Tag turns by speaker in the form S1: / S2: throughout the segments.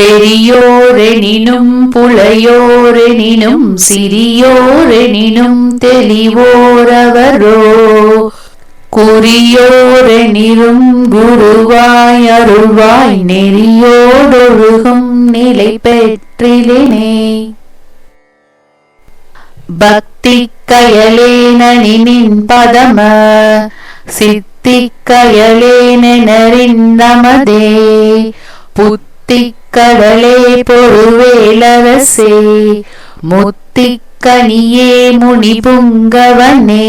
S1: பெரியோரெனினும் புலையோரெனினும் சிறியோரெனினும் தெளிவோரவரோ. குறியோரெனிலும் குருவாய் அருள்வாய் நெறியோடொழுகும் நிலை பெற்றிலேனே பக்தி கயலேனின் பதம சித்தி கயலேனறிந்தமதே புத் முத்திக்கடலே பொருவேலரசே முத்திக்கனியே முனி புங்கவனே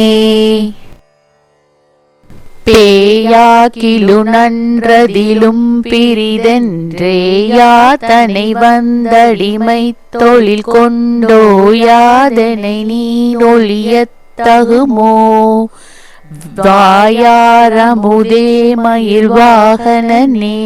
S1: பேயாக்கிலு நன்றதிலும் பிரிதென்றேயா தனை வந்தடிமை தொழில் கொண்டோ யாதனை நீ ஒளியத் தகுமோ. வாயாரமுதே மயில்வாகனே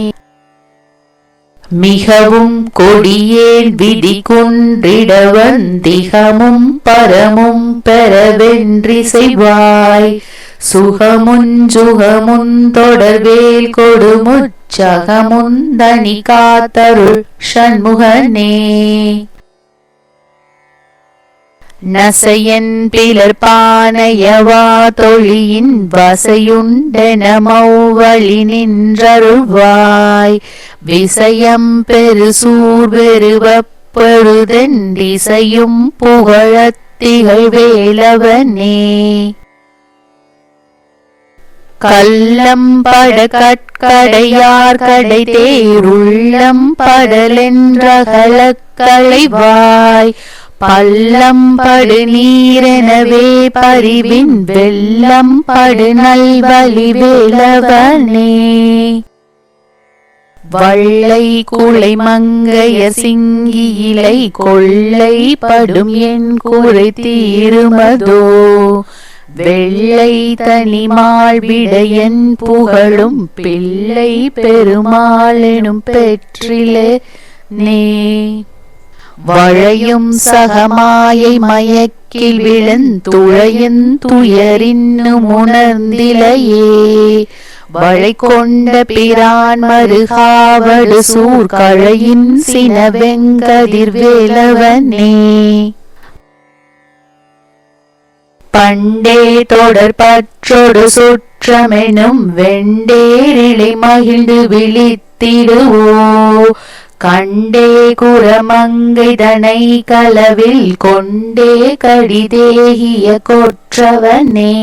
S1: மிகவும் கொடியேன் விதி குன்றிடவன் திகமும் பரமும் பெறவென்றி செய்வாய் சுகமுன் சுகமுன் தொடர்வேல் கொடுமுச்சகமுந்தனி காத்தருள் ஷண்முகனே நசையன் பிலர் தொழியின் வசையுண்டென மௌவழி நின்றருள்வாய். விசயம் பெருசூர் பெருவப்பெழுதெண்டிசையும் புகழத்திகள் வேலவனே கள்ளம் கட்கடையார் கடை தேருள்ளம் படலென்ற கலக்கலைவாய் பள்ளம் படு நீரெனவே பரிவின் வெள்ளம் படு நல்வழி வேலவனே. வள்ளை குளை மங்கைய சிங்கி இலை கொள்ளை படும் என் குறை தீருமதோ. வெள்ளை தனிமாள் விடையன் புகழும் பிள்ளை பெருமாளெனும் பெற்றிலே நே. வழையும் சகமாயை மயக்கில் விழுந்துழையின் துயரின்னும் உணர்ந்திலையே. வழை கொண்ட பிரான் மருகாவடு சூர்கழையின் சினவெங்கதிர்வேலவனே பண்டே தொடர் பற்றொடு சுற்றமெனும் வெண்டேரிளை மகிழ்ந்து விழித்திடுவோ. கண்டே குரமங்கைதனை களவில் கொண்டே கடிதேகிய கொற்றவனே.